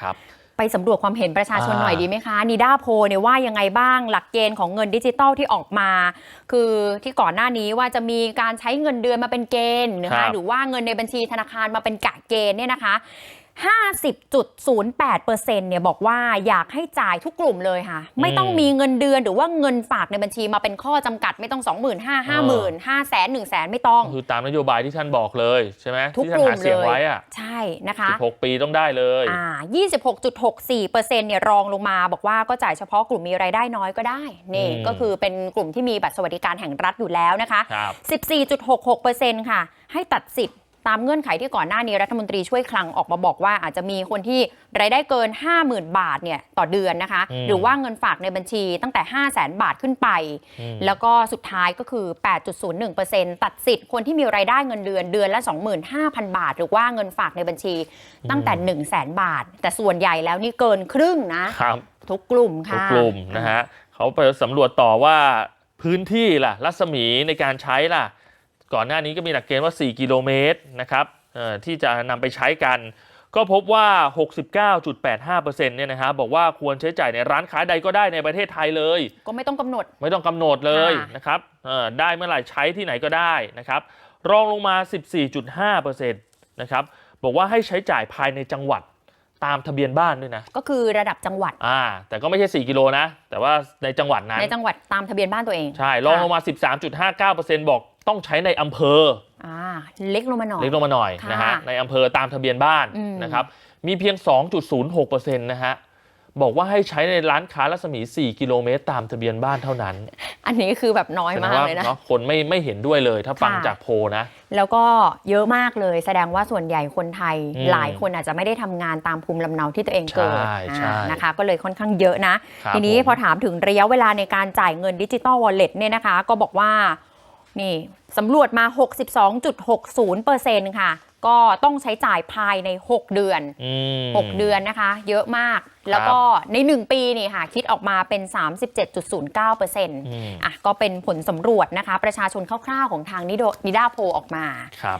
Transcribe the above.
ครับไปสำรวจความเห็นประชาชนอ่าหน่อยดีไหมคะนิด้าโพลเนี่ยว่ายังไงบ้างหลักเกณฑ์ของเงินดิจิตอลที่ออกมา คือที่ก่อนหน้านี้ว่าจะมีการใช้เงินเดือนมาเป็นเกณฑ์นะครัคะบหรือว่าเงินในบัญชีธนาคารมาเป็นกะเกณฑ์เนี่ยนะคะ 50.08%เนี่ยบอกว่าอยากให้จ่ายทุกกลุ่มเลยค่ะ ไม่ต้องมีเงินเดือนหรือว่าเงินฝากในบัญชีมาเป็นข้อจำกัดไม่ต้อง 25,000 50,000 5 0 0 0 0 0 1 0 0 0 0 ไม่ต้อง คือตามนโยบายที่ท่านบอกเลยใช่ไหมทุกที่ท่านกลุ่หามเสียงเลยไว้อะใช่นะคะ 16 ปีต้องได้เลย อ่า 26.64%เนี่ยรองลงมาบอกว่าก็จ่ายเฉพาะกลุ่มมีรายได้น้อยก็ได้ นี่อืม ก็คือเป็นกลุ่มที่มีบัตรสวัสดิการแห่งรัฐอยู่แล้วนะคะ ครับ 14.66%ค่ะ ให้ตัดสิทธิ์ ตามเงื่อนไขที่ก่อนหน้านี้รัฐมนตรีช่วยคลังออกมาบอกว่าอาจจะมีคนที่รายได้เกิน 50,000 บาทเนี่ยต่อเดือนนะคะอืมหรือว่าเงินฝากในบัญชีตั้งแต่ 5 0 0 0 0 0บาทขึ้นไปอืมแล้วก็สุดท้ายก็คือ 8.01%ตัดสิทธิ์คนที่มีรายได้เงินเดือนเดือนละ 25,000 บาท หรือว่าเงินฝากในบัญชีตั้งแต่ 1 0 0 0 0แบาท แต่ส่วนใหญ่แล้วนี่เกินครึ่งนะครับทุกกลุ่มทุกค่ะกลุ่มนะฮะเขาไปสำรวจต่อว่าพื้นที่ล่ะรัศมีในการใช้ล่ะ ก่อนหน้านี้ก็มีหลักเกณฑ์ว่า 4 กิโลเมตรนะครับเอ่อที่จะนำไปใช้กัน ก็พบว่า 69.85%เนี่ยนะฮะบอกว่าควรใช้จ่ายในร้านค้าใดก็ได้ในประเทศไทยเลย ก็ไม่ต้องกำหนด ไม่ต้องกำหนดเลยค่ะนะครับเอ่อได้เมื่อไหร่ใช้ที่ไหนก็ได้นะครับ รองลงมา 14.5%นะครับบอกว่าให้ใช้จ่ายภายในจังหวัดตามทะเบียนบ้านด้วยนะ ก็คือระดับจังหวัดอ่าแต่ก็ไม่ใช่ 4 กิโลนะ แต่ว่าในจังหวัดนั้นในจังหวัดตามทะเบียนบ้านตัวเอง ใช่รองลงมา 13.59%บอก ต้องใช้ในอำเภออ่าเล็กลงมาหน่อยเล็กลงมาหน่อยค่ะนะฮะในอำเภอตามทะเบียนบ้านอืมนะครับมีเพียง 2.06%นะฮะบอกว่าให้ใช้ในร้านค้ารัศมี 4 กิโลเมตร ตามทะเบียนบ้านเท่านั้น อันนี้คือแบบน้อยมากแสดงว่เลยนะเนาะคนไม่ไม่เห็นด้วยเลย ถ้าฟังค่ะจากโพลนะ แล้วก็เยอะมากเลย แสดงว่าส่วนใหญ่คนไทยอืมหลายคนอาจจะไม่ได้ทำงานตามภูมิลำเนาที่ตัวเองเกิดใช่ใช่อ่านะคะ ก็เลยค่อนข้างเยอะนะครับทีนี้ผมพอถามถึงระยะเวลาในการจ่ายเงินดิจิตอลวอลเล็ตเนี่ยนะคะ ก็บอกว่า นี่สำรวจมา 62.60%ค่ะ ก็ต้องใช้จ่ายภายใน 6 เดือนอืม6เดือนนะคะ เยอะมาก แล้วก็ใน 1 ปีนี่ค่ะ คิดออกมาเป็น 37.09%อืมอะก็เป็นผลสำรวจนะคะ ประชาชนคร่าวๆของทางนิโดนิด้าโพลออกมาครับ